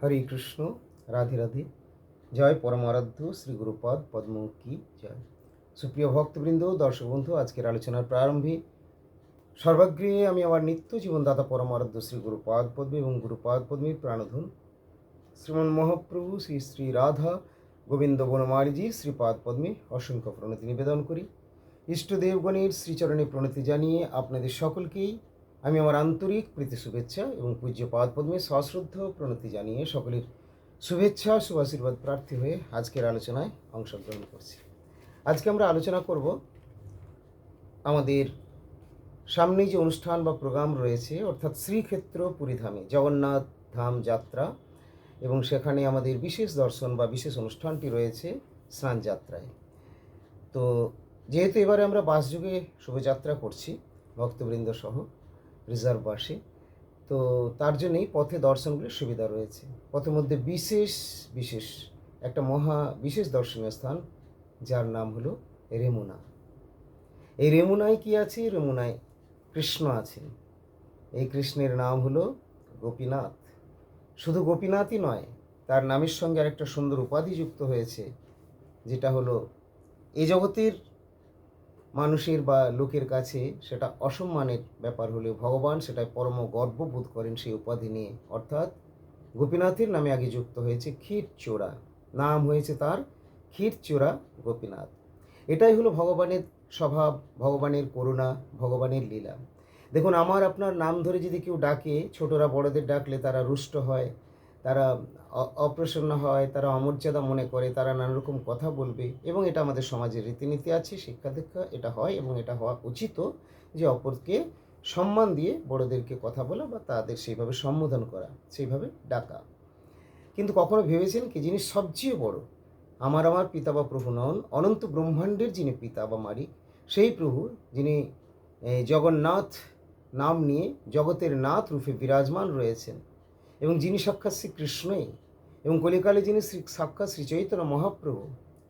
হরে কৃষ্ণ, রাধে রাধে। জয় পরমারাধ্য, শ্রী গুরুপাদ পদ্ম কি জয়। সুপ্রিয় ভক্তবৃন্দ, দর্শক বন্ধু, আজকের আলোচনার প্রারম্ভে সর্বাগ্রে আমি আমার নিত্য জীবনদাতা পরমারাধ্য শ্রী গুরুপাদ পদ্মী এবং গুরুপাদ পদ্মীর প্রাণধন শ্রীমন মহাপ্রভু শ্রী শ্রী রাধা গোবিন্দ বনমালীজি শ্রীপাদ পদ্মে অসংখ্য প্রণতি নিবেদন করি। ইষ্টদেবগণের শ্রীচরণে প্রণতি জানিয়ে আপনাদের সকলকেই আমি আমার আন্তরিক প্রীতি, শুভেচ্ছা এবং পূজ্য পাদ পদ্মে সশ্রদ্ধ প্রণতি জানিয়ে সকলের শুভেচ্ছা, শুভাশীর্বাদ প্রার্থী হয়ে আজকের আলোচনায় অংশগ্রহণ করছি। আজকে আমরা আলোচনা করব আমাদের সামনেই যে অনুষ্ঠান বা প্রোগ্রাম রয়েছে, অর্থাৎ শ্রীক্ষেত্র পুরীধামে, জগন্নাথ ধাম যাত্রা এবং সেখানে আমাদের বিশেষ দর্শন বা বিশেষ অনুষ্ঠানটি রয়েছে স্নান যাত্রায়। তো যেহেতু এবারে আমরা বাসযুগে শুভযাত্রা করছি ভক্তবৃন্দ সহ রিজার্ভ বাসে তো তার জন্যই পথে দর্শনগুলির সুবিধা রয়েছে। পথের মধ্যে বিশেষ বিশেষ একটা মহা, বিশেষ দর্শনীয় স্থান, যার নাম হলো রেমুনা। এই রেমুনায় কি আছে? রেমুনায় কৃষ্ণ আছেন। এই কৃষ্ণের নাম হলো গোপীনাথ। শুধু গোপীনাথই নয়, তার নামের সঙ্গে আরেকটা সুন্দর উপাধি যুক্ত হয়েছে, যেটা হলো এই জগতের মানুষের বা লোকের কাছে সেটা অসম্মানের ব্যাপার হলেও ভগবান সেটাই পরম গর্ব বোধ করেন সেই উপাধি নিয়ে। অর্থাৎ গোপীনাথের নামে আগে যুক্ত হয়েছে ক্ষীর চোরা নাম হয়েছে তার ক্ষীর চোরা গোপীনাথ। এটাই হলো ভগবানের স্বভাব, ভগবানের করুণা, ভগবানের লীলা। দেখুন, আমার আপনার নাম ধরে যদি কেউ ডাকে, ছোটরা বড়দের ডাকলে তারা রুষ্ট হয়, তারা অপ্রসন্ন হয়, তারা অমর্যাদা মনে করে, তারা নানা রকম কথা বলবে এবং এটা আমাদের সমাজের রীতিনীতি আছে, শিক্ষা দীক্ষা এটা হয় এবং এটা হওয়া উচিত যে অপরকে সম্মান দিয়ে বড়দেরকে কথা বলা বা তাদের সেইভাবে সম্বোধন করা, সেইভাবে ডাকা। কিন্তু কখনো ভেবেছেন কি যিনি সবচেয়ে বড়, আমার আমার পিতা বা প্রভু নন, অনন্ত ব্রহ্মাণ্ডের যিনি পিতা বা মালিক, সেই প্রভু যিনি জগন্নাথ নাম নিয়ে জগতের নাথ রূপে বিরাজমান রয়েছেন এবং যিনি সাক্ষাৎ শ্রীকৃষ্ণই এবং কলিকালে যিনি শ্রী সাক্ষাৎ শ্রী চৈতন্য মহাপ্রভু,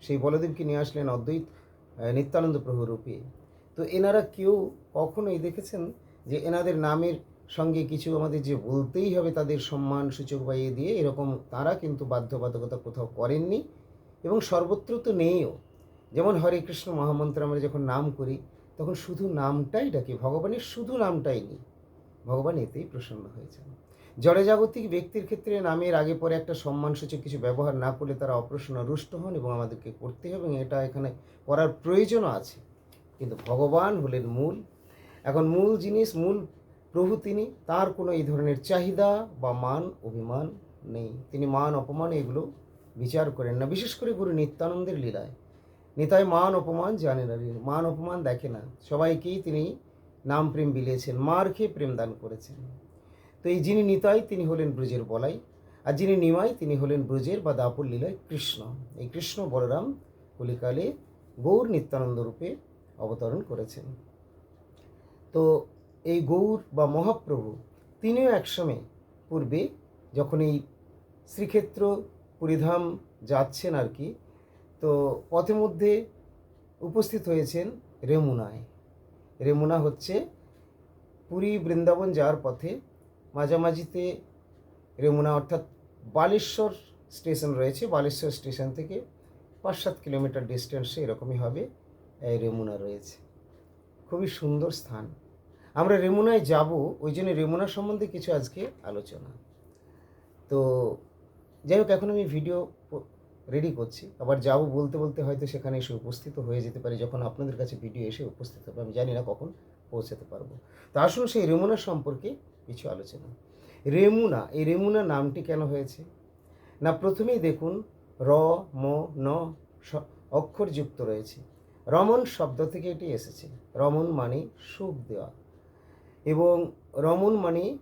সেই বলদেবকে নিয়ে আসলেন অদ্বৈত নিত্যানন্দ প্রভু রূপে। তো এনারা কেউ কখনোই দেখেছেন যে এনাদের নামের সঙ্গে কিছু আমাদের যে বলতেই হবে তাদের সম্মান সূচক বা ইয়ে দিয়ে, এরকম তারা কিন্তু বাধ্যবাধকতা কোথাও করেননি এবং সর্বত্র তো নেইও। যেমন হরে কৃষ্ণ মহামন্ত্র আমরা যখন নাম করি, তখন শুধু নামটাই ডাকি, ভগবানের শুধু নামটাই নেই। ভগবান এতেই প্রসন্ন হয়েছেন। জড়জাগতিক ব্যক্তির ক্ষেত্রে নামের আগে পরে একটা সম্মানসূচক কিছু ব্যবহার না করলে তারা অপ্রসন্ন রুষ্ট হন এবং আমাদেরকে করতে হবে এবং এটা এখানে করার প্রয়োজনও আছে। কিন্তু ভগবান হলেন মূল। এখন মূল জিনিস, মূল প্রভু তিনি, তার কোনো এই ধরনের চাহিদা বা মান, অভিমান নেই। তিনি মান, অপমান এগুলো বিচার করেন না। বিশেষ করে গুরু নিত্যানন্দের লীলায়। নিতাই মান, অপমান জানে না। মান, অপমান দেখে না। সবাইকেই তিনি নাম প্রেম বিলিয়েছেন। মার খেয়ে প্রেম দান করেছেন। তো এই যিনি নিতাই, তিনি হলেন ব্রজের বলাই। আর যিনি নিমাই, তিনি হলেন ব্রজের বা দাপুর লীলায় কৃষ্ণ। এই কৃষ্ণ বলরাম কলিকালে গৌর নিত্যানন্দ রূপে অবতরণ করেছেন। তো এই গৌর বা মহাপ্রভু তিনিও একসময় পূর্বে যখন এই শ্রীক্ষেত্র পুরীধাম যাচ্ছেন আর কি, তো পথে মধ্যে উপস্থিত হয়েছেন রেমুনায়। রেমুনা হচ্ছে পুরী বৃন্দাবন যাওয়ার পথে মাঝামাঝিতে রেমুনা অর্থাৎ বালেশ্বর স্টেশন রয়েছে, বালেশ্বর স্টেশন থেকে পাঁচ সাত কিলোমিটার ডিস্টেন্সে এরকমই হবে, এই রেমুনা রয়েছে। খুবই সুন্দর স্থান। আমরা রেমুনায় যাব, ওই জন্য রেমুনা সম্বন্ধে কিছু আজকে আলোচনা। তো যাই হোক, এখন আমি ভিডিও রেডি করছি। আবার যাব বলতে বলতে হয়তো সেখানে এসে উপস্থিত হয়ে যেতে পারি, যখন আপনাদের কাছে ভিডিও এসে উপস্থিত হবে, আমি জানি না কখন পৌঁছাতে পারব। তো আসুন সেই রেমুনা সম্পর্কে কিছু আলোচনা। রেমুনা, এই রেমুনা নামটি কেন হয়েছে? না, প্রথমেই দেখুন, র, ম, ন অক্ষর যুক্ত রয়েছে। রমন শব্দ থেকে এটি এসেছে। রমন মানে সুখ দেওয়া। এবং রমন মানে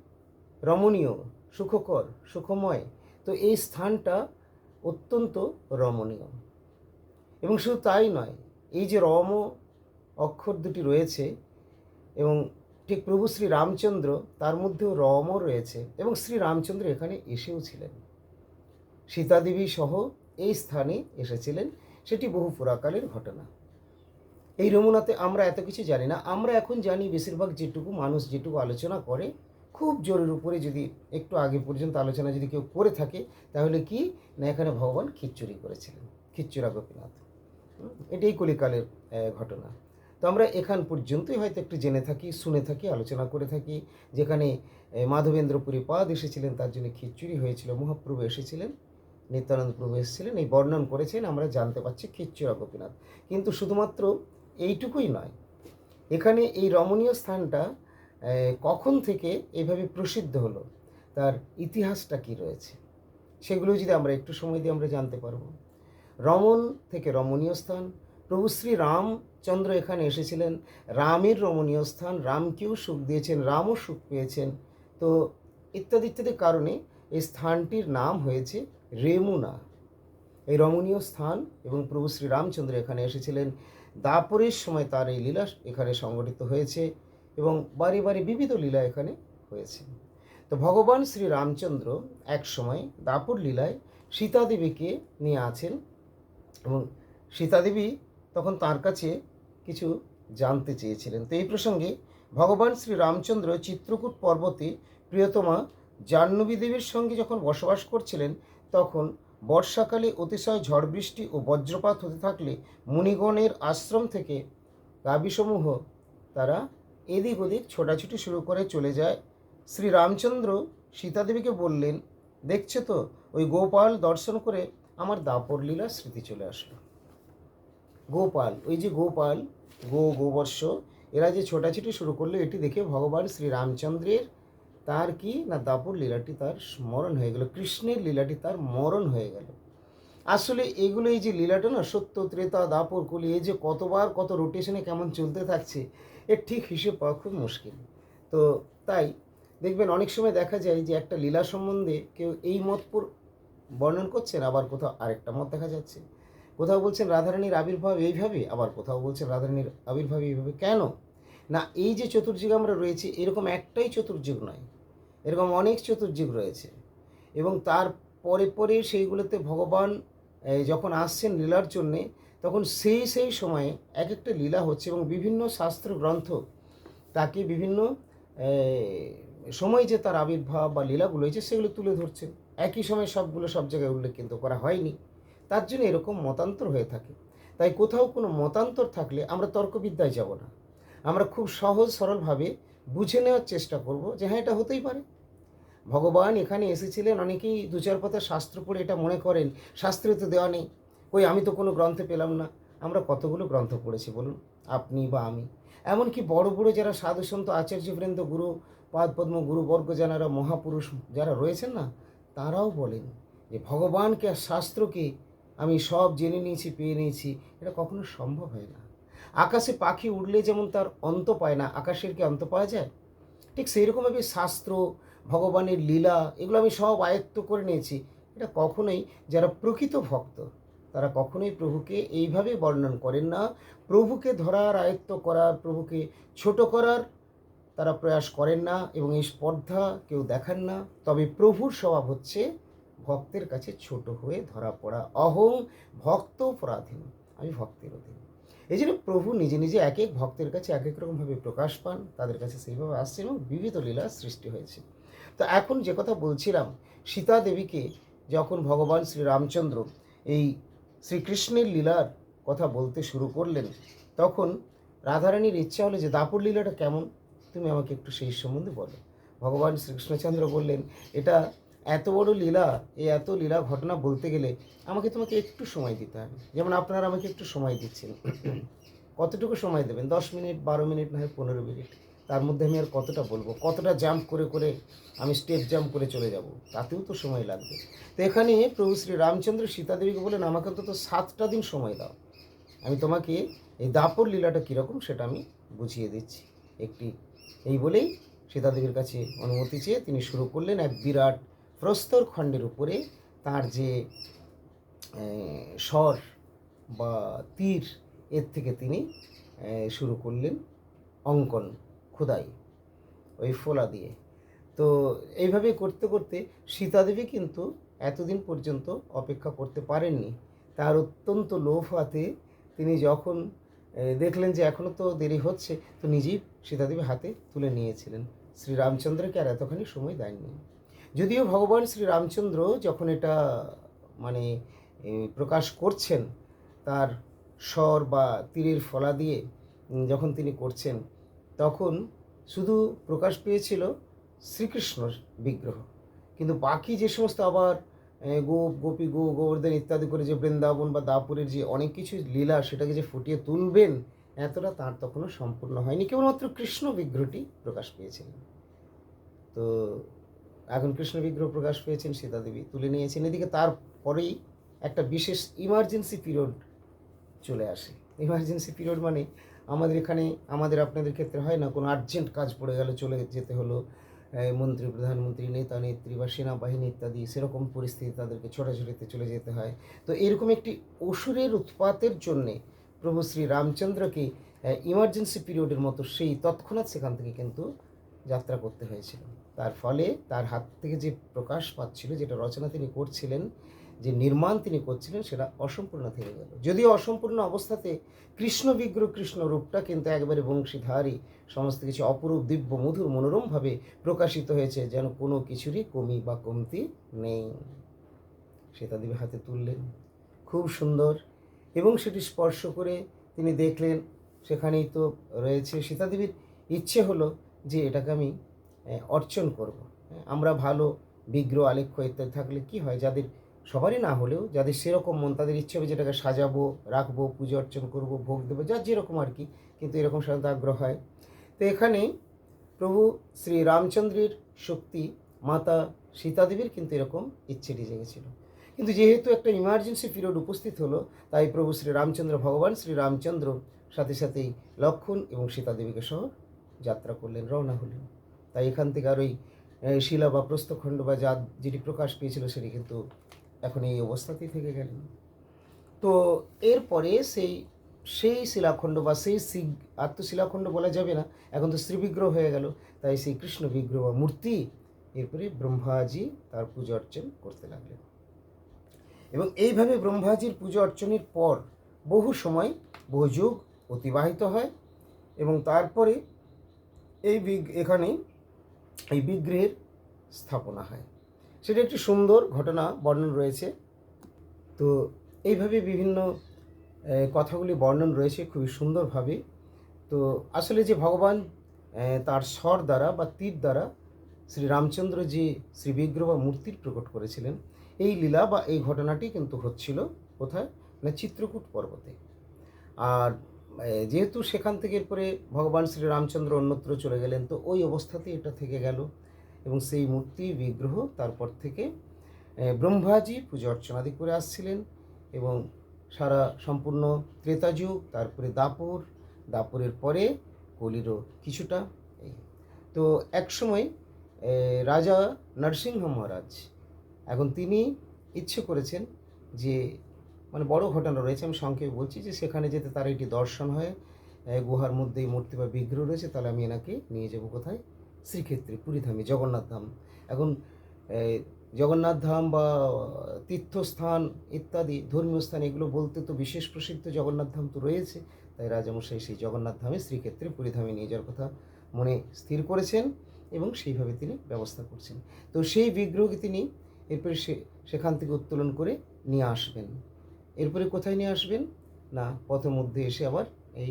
রমণীয়, সুখকর, সুখময়। তো এই স্থানটা অত্যন্ত রমণীয়। এবং শুধু তাই নয়, এই যে রম অক্ষর দুটি রয়েছে এবং ঠিক প্রভু শ্রী রামচন্দ্র তার মধ্যেও রমও রয়েছে এবং শ্রী রামচন্দ্র এখানে এসেও ছিলেন। সীতাদেবী সহ এই স্থানে এসেছিলেন, সেটি বহু পুরাকালের ঘটনা। এই রমুনাতে আমরা এত কিছু জানি না, আমরা এখন জানি বেশিরভাগ যেটুকু মানুষ যেটুকু আলোচনা করে, খুব জোরের উপরে যদি একটু আগে পর্যন্ত আলোচনা যদি কেউ করে থাকে, তাহলে কি? না, এখানে ভগবান খিচ্চুরি করেছিলেন খিচ্চুরা গোপীনাথ। এটাই কলিকালের ঘটনা। তো আমরা এখান পর্যন্তই হয়তো একটু জেনে থাকি, শুনে থাকি, আলোচনা করে থাকি। যেখানে মাধবেন্দ্রপুরী পাদ এসেছিলেন, তার জন্য খিচুড়ি হয়েছিল, মহাপ্রভু এসেছিলেন, নিত্যানন্দ প্রভু এসেছিলেন, এই বর্ণন করেছেন, আমরা জানতে পারছি খিচ্চুরা গোপীনাথ কিন্তু শুধুমাত্র এইটুকুই নয়, এখানে এই রমণীয় স্থানটা কখন থেকে এইভাবে প্রসিদ্ধ হলো, তার ইতিহাসটা কি রয়েছে, সেগুলো যদি আমরা একটু সময় দিয়ে আমরা জানতে পারব। রমণ থেকে রমণীয় স্থান, প্রভু শ্রী রামচন্দ্র এখানে এসেছিলেন। রামের রমণীয় স্থান, রামকেও সুখ দিয়েছেন, রামও সুখ পেয়েছেন। তো ইত্যাদি ইত্যাদি কারণে এই স্থানটির নাম হয়েছে রেমুনা। এই রমণীয় স্থান এবং প্রভু শ্রী রামচন্দ্র এখানে এসেছিলেন। দাপরের সময় তার এই লীলা এখানে সংগঠিত হয়েছে এবং বাড়ি বাড়ি বিবিধ লীলা এখানে হয়েছে। তো ভগবান শ্রী রামচন্দ্র এক সময় দাপর লীলায় সীতাদেবীকে নিয়ে আছেন এবং সীতাদেবী তখন তার কাছে কিছু জানতে চেয়েছিলেন। তো এই প্রসঙ্গে ভগবান শ্রী রামচন্দ্র চিত্রকূট পর্বতে প্রিয়তমা জাহ্নবী দেবীর সঙ্গে যখন বসবাস করছিলেন, তখন বর্ষাকালে অতিশয় ঝড় বৃষ্টি ও বজ্রপাত হতে থাকলে মুনিগণের আশ্রম থেকে গাবিসমূহ তারা এদিক ওদিক ছোটাছুটি শুরু করে চলে যায়। শ্রী রামচন্দ্র সীতাদেবীকে বললেন, দেখছ তো, ওই গোপাল দর্শন করে আমার দাপর লীলার স্মৃতি চলে আসলো। গোপাল, ওই যে গোপাল, গো গোবর্ষ এরা যে ছোটাছুটি শুরু করল, এটি দেখে ভগবান শ্রী রামচন্দ্রের তার কি না দাপুর লীলাটি তার স্মরণ হয়ে গেল, কৃষ্ণের লীলাটি তার মরণ হয়ে গেল। আসলে এগুলো এই যে লীলাটা না, সত্য, ত্রেতা, দাপর, কলি, এই যে কতবার কত রোটেশনে কেমন চলতে থাকছে, এর ঠিক হিসেব পাওয়া খুব মুশকিল। তো তাই দেখবেন অনেক সময় দেখা যায় যে একটা লীলা সম্বন্ধে কেউ এই মত বর্ণন করছেন আবার কোথাও আরেকটা মত দেখা যাচ্ছে। কোথাও বলছেন রাধারানীর আবির্ভাব এইভাবে, আবার কোথাও বলছেন রাধারানীর আবির্ভাব এইভাবে কেন? না, এই যে চতুর্যুগ আমরা রয়েছি, এরকম একটাই চতুর্যুগ নয়, এরকম অনেক চতুর্যুগ রয়েছে। এবং তার পরে পরে সেইগুলোতে ভগবান যখন আসছেন লীলার জন্যে, তখন সেই সেই সময়ে এক একটা লীলা হচ্ছে এবং বিভিন্ন শাস্ত্র গ্রন্থ তাকে বিভিন্ন সময় যে তার আবির্ভাব বা লীলাগুলো হয়েছে, সেগুলো তুলে ধরছেন। একই সময় সবগুলো সব জায়গায় উল্লেখ কিন্তু করা হয়নি। তার জন্য এরকম মতান্তর হয়ে থাকে। তাই কোথাও কোনো মতান্তর থাকলে আমরা তর্কবিদ্যায় যাব না। আমরা খুব সহজ সরলভাবে বুঝে নেওয়ার চেষ্টা করব যে হ্যাঁ এটা হতেই পারে। ভগবান এখানে এসেছিলেন, অনেকেই দু চার কথা শাস্ত্র পড়ে এটা মনে করেন, শাস্ত্রে তো দেওয়া নেই। কই, আমি তো কোনো গ্রন্থে পেলাম না। আমরা কতগুলো গ্রন্থ পড়েছি বলুন? আপনি বা আমি। এমনকি বড় বড় যারা সাধু সন্ত আচার্যবৃন্দ, গুরু পাদপদ্ম গুরুবর্গ যারা মহাপুরুষ যারা রয়েছেন না, তারাও বলেন যে ভগবানকে আর শাস্ত্রকে আমি সব জেনে নিয়েছি, পেয়ে নিয়েছি। এটা কখনো সম্ভব হয় না। আকাশে পাখি উড়লে যেমন তার অন্ত পায় না, আকাশের কি অন্ত পাওয়া যায়? ঠিক সেই রকমভাবে শাস্ত্র, ভগবানের লীলা, এগুলো আমি সব আয়ত্ত করে নিয়েছি। এটা কখনোই যারা প্রকৃত ভক্ত, তারা কখনোই প্রভুকে এইভাবে বর্ণন করেন না। প্রভুকে ধরার, আয়ত্ত করার, প্রভুকে ছোট করার তারা প্রয়াস করেন না এবং এই স্পর্ধা কেউ দেখান না। তবে প্রভুর স্বভাব হচ্ছে ভক্তের কাছে ছোট হয়ে ধরা পড়া। অহং ভক্ত পরাধীন। আমি ভক্তের অধীন। এই জন্য প্রভু নিজে নিজে এক এক ভক্তের কাছে এক এক রকমভাবে প্রকাশ পান, তাদের কাছে সেইভাবে আসছে এবং বিবিধ লীলা সৃষ্টি হয়েছে। তো এখন যে কথা বলছিলাম, সীতা দেবীকে যখন ভগবান শ্রী রামচন্দ্র এই শ্রীকৃষ্ণের লীলার কথা বলতে শুরু করলেন, তখন রাধারানীর ইচ্ছা হলো যে, দাপর লীলাটা কেমন? তুমি আমাকে একটু সেই সম্বন্ধে বলো। ভগবান শ্রীকৃষ্ণচন্দ্র বললেন, এটা এত বড় লীলা, এই এত লীলা ঘটনা বলতে গেলে আমাকে তোমাকে একটু সময় দিতে হবে। যেমন আপনারা আমাকে একটু সময় দিচ্ছেন। কতটুকু সময় দেবেন? দশ মিনিট, বারো মিনিট না হয় পনেরো মিনিট? তার মধ্যে আমি আর কতটা বলব? কতটা জাম্প করে করে আমি স্টেপ জাম্প করে চলে যাব? তাতেও তো সময় লাগবে। তো এখানে প্রভু শ্রী রামচন্দ্র সীতাদেবীকে বলেন আমাকে অন্তত সাতটা দিন সময় দাও। আমি তোমাকে এই দাপর লীলাটা কীরকম সেটা আমি বুঝিয়ে দিচ্ছি। একটি, এই বলেই সীতাদেবীর কাছে অনুমতি চেয়ে তিনি শুরু করলেন এক বিরাট প্রস্তর খণ্ডের উপরে তার যে স্বর বা তীর, এর থেকে তিনি শুরু করলেন অঙ্কন, খোদাই, ওই ফোলা দিয়ে। তো এইভাবে করতে করতে সীতাদেবী কিন্তু এতদিন পর্যন্ত অপেক্ষা করতে পারেননি। তার অত্যন্ত লোভ হাতে তিনি যখন দেখলেন যে এখনও তো দেরি হচ্ছে, তো নিজেই সীতাদেবী হাতে তুলে নিয়েছিলেন। শ্রীরামচন্দ্রকে আর এতখানি সময় দেননি। যদিও ভগবান শ্রী রামচন্দ্র যখন এটা মানে প্রকাশ করছেন, তার স্বর বা তীরের ফলা দিয়ে যখন তিনি করছেন, তখন শুধু প্রকাশ পেয়েছিল শ্রীকৃষ্ণর বিগ্রহ। কিন্তু বাকি যে সমস্ত আবার গোপ, গোপী, গো, গোবর্ধন ইত্যাদি করে যে বৃন্দাবন বা দাপুরের যে অনেক কিছু লীলা, সেটাকে যে ফুটিয়ে তুলবেন, এতটা তার তখনও সম্পূর্ণ হয়নি। কেবলমাত্র কৃষ্ণ বিগ্রহটি প্রকাশ পেয়েছিলেন। তো এখন কৃষ্ণ বিগ্রহ প্রকাশ পেয়েছেন সীতা দেবী তুলে নিয়েছেন। এদিকে তারপরেই একটা বিশেষ ইমার্জেন্সি পিরিয়ড চলে আসে। ইমার্জেন্সি পিরিয়ড মানে আমাদের এখানে, আমাদের আপনাদের ক্ষেত্রে হয় না, কোনো আর্জেন্ট কাজ পড়ে গেলে চলে যেতে হলো। মন্ত্রী, প্রধানমন্ত্রী, নেতা, নেত্রী বা সেনাবাহিনী ইত্যাদি, সেরকম পরিস্থিতি তাদেরকে ছোটাছুটিতে চলে যেতে হয়। তো এরকম একটি অসুরের উৎপাতের জন্যে প্রভু শ্রী রামচন্দ্রকে ইমার্জেন্সি পিরিয়ডের মতো সেই তৎক্ষণাৎ সেখান থেকে কিন্তু যাত্রা করতে হয়েছিল। তার ফলে তার হাত থেকে যে প্রকাশ পাচ্ছিল, যেটা রচনা তিনি করছিলেন, যে নির্মাণ তিনি করছিলেন, সেটা অসম্পূর্ণ থেকে গেল। যদিও অসম্পূর্ণ অবস্থাতে কৃষ্ণ বিগ্রহ কৃষ্ণ রূপটা কিন্তু একবারে বংশীধারী, সমস্ত কিছু অপরূপ, দিব্য, মধুর, মনোরমভাবে প্রকাশিত হয়েছে, যেন কোনো কিছুরই কমি বা কমতি নেই। সীতাদেবী হাতে তুললেন, খুব সুন্দর। এবং সেটি স্পর্শ করে তিনি দেখলেন, সেখানেই তো রয়েছে। সীতাদেবীর ইচ্ছে হলো যে এটাকে আমি আহ, অর্চন করব। হ্যাঁ, আমরা ভালো বিগ্রহ আলেখ্য ইত্যাদি থাকলে কি হয়? যাদের সবারই না হলেও যাদের সেরকম মন তাদের ইচ্ছে হবে যেটাকে সাজাবো রাখব পুজো অর্চন করব ভোগ দেবো যার যেরকম আর কি কিন্তু এরকম সাধারণত আগ্রহ হয়। তো এখানে প্রভু শ্রী রামচন্দ্রের শক্তি মাতা সীতাদেবীর কিন্তু এরকম ইচ্ছেটি জেগেছিল কিন্তু যেহেতু একটা ইমার্জেন্সি পিরিয়ড উপস্থিত হলো তাই প্রভু শ্রী রামচন্দ্র ভগবান শ্রী রামচন্দ্র সাথে সাথেই লক্ষণ এবং সীতাদেবীকে সহ যাত্রা করলেন রওনা হলেন। তাই এখান থেকে আর ওই শিলা বা প্রস্থখণ্ড বা যা যেটি প্রকাশ পেয়েছিল সেটি কিন্তু এখন এই অবস্থাতেই থেকে গেলেন তো এরপরে সেই সেই শিলাখণ্ড বা সেই শিগ আত্মশিলাখণ্ড বলা যাবে না, এখন তো শ্রীবিগ্রহ হয়ে গেল, তাই সেই কৃষ্ণ বিগ্রহ বা মূর্তি এরপরে ব্রহ্মাজি তার পুজো অর্চন করতে লাগলেন। এবং এইভাবে ব্রহ্মাজির পুজো অর্চনের পর বহু সময়, বহু যুগ অতিবাহিত হয় এবং তারপরে এই বিগ এখানে এই বিগ্রহের স্থাপনা হয়। সেটা একটি সুন্দর ঘটনা বর্ণন রয়েছে। তো এইভাবে বিভিন্ন কথাগুলি বর্ণন রয়েছে খুবই সুন্দরভাবে। তো আসলে যে ভগবান তার স্বর দ্বারা বা তীর দ্বারা শ্রী রামচন্দ্র যে শ্রী বিগ্রহ বা মূর্তির প্রকট করেছিলেন, এই লীলা বা এই ঘটনাটি কিন্তু হচ্ছিল কোথায়? না, চিত্রকূট পর্বতে। আর যেহেতু সেখান থেকে এরপরে ভগবান শ্রী রামচন্দ্র অন্যত্র চলে গেলেন, তো ওই অবস্থাতেই এটা থেকে গেল। এবং সেই মূর্তি, বিগ্রহ, তারপর থেকে ব্রহ্মাজি পুজো অর্চনাদি করে আসছিলেন এবং সারা সম্পূর্ণ ত্রেতা যুগ তারপরে দাপুর, দাপুরের পরে কলিরও কিছুটা তো একসময় রাজা নরসিংহ মহারাজ, এখন তিনি ইচ্ছে করেছেন যে মানে বড় ঘটনা রয়েছে, আমি সংক্ষেপে বলছি যে সেখানে যেতে তার একটি দর্শন হয়। গুহার মধ্যে এই মূর্তি বা বিগ্রহ রয়েছে, তাহলে আমি এনাকে নিয়ে যাব কোথায়? শ্রীক্ষেত্রে, পুরীধামে, জগন্নাথ ধাম। এখন জগন্নাথ ধাম বা তীর্থস্থান ইত্যাদি, ধর্মীয় স্থান, এগুলো বলতে তো বিশেষ প্রসিদ্ধ জগন্নাথ ধাম তো রয়েছে। তাই রাজামশাই সেই জগন্নাথ ধামে শ্রীক্ষেত্রে পুরীধামে নিয়ে যাওয়ার কথা মনে স্থির করেছেন এবং সেইভাবে তিনি ব্যবস্থা করছেন। তো সেই বিগ্রহকে তিনি এরপরে সে, সেখান থেকে উত্তোলন করে নিয়ে আসবেন। এরপরে কোথায় নিয়ে আসবেন? না, পথের মধ্যে এসে আবার এই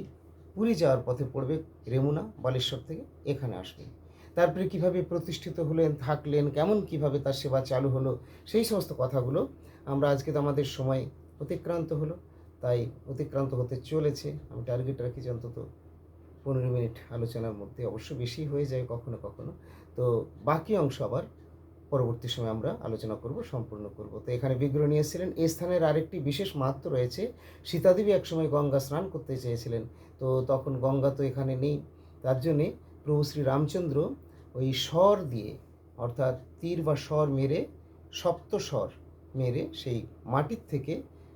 পুরী যাওয়ার পথে পড়বে রেমুনা বালেশ্বর থেকে এখানে আসবেন। তারপরে কীভাবে প্রতিষ্ঠিত হলেন, থাকলেন, কেমন কীভাবে তার সেবা চালু হলো, সেই সমস্ত কথাগুলো আমরা আজকে তো আমাদের সময় অতিক্রান্ত হলো, তাই অতিক্রান্ত হতে চলেছে। আমি টার্গেট রাখি যে অন্তত পনেরো মিনিট আলোচনার মধ্যে অবশ্য বেশি হয়ে যায় কখনো কখনো। তো বাকি অংশ আবার পরবর্তী সময় আমরা আলোচনা করব, সম্পূর্ণ করব। তো এখানে বিগ্রহ নিয়েছিলেন। এই স্থানের আরেকটি বিশেষ মাহাত্ম রয়েছে। সীতাদেবী একসময় গঙ্গা স্নান করতে চেয়েছিলেন। তো তখন গঙ্গা তো এখানে নেই। তার জন্যে প্রভু শ্রী রামচন্দ্র ওই স্বর দিয়ে, অর্থাৎ তীর বা স্বর মেরে, সপ্ত স্বর মেরে সেই মাটির থেকে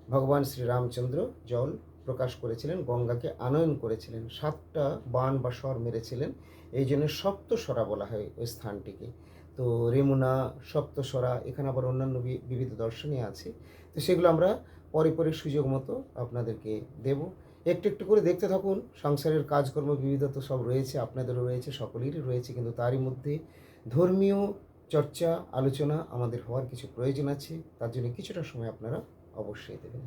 ভগবান শ্রী রামচন্দ্র জল প্রকাশ করেছিলেন, গঙ্গাকে আনয়ন করেছিলেন। সাতটা বান বা স্বর মেরেছিলেন। এই জন্য সপ্তস্বরা বলা হয় ওই স্থানটিকে। তো রেমুনা সপ্তস্বরা এখানে আবার অন্যান্য বিবিধ দর্শনী আছে। তো সেগুলো আমরা পরে পরে সুযোগ মতো আপনাদেরকে দেব। একটু একটু করে দেখতে থাকুন, সংসারের কাজকর্ম বিবিধ তো সব রয়েছে, আপনাদেরও রয়েছে, সকলেরই রয়েছে, কিন্তু তারই মধ্যে ধর্মীয় চর্চা, আলোচনা আমাদের হওয়ার কিছু প্রয়োজন আছে, তার জন্য কিছুটা সময় আপনারা অবশ্যই দেবেন।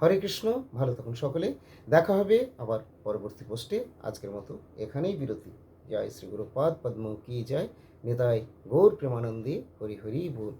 হরে কৃষ্ণ, ভালো থাকুন সকলে। দেখা হবে আবার পরবর্তী পোস্টে আজকের মতো এখানেই বিরতি। জয় শ্রী গুরুপাদ, পদ্ম, কি জয়। নিতাই গৌর প্রেমানন্দে হরি হরি বল।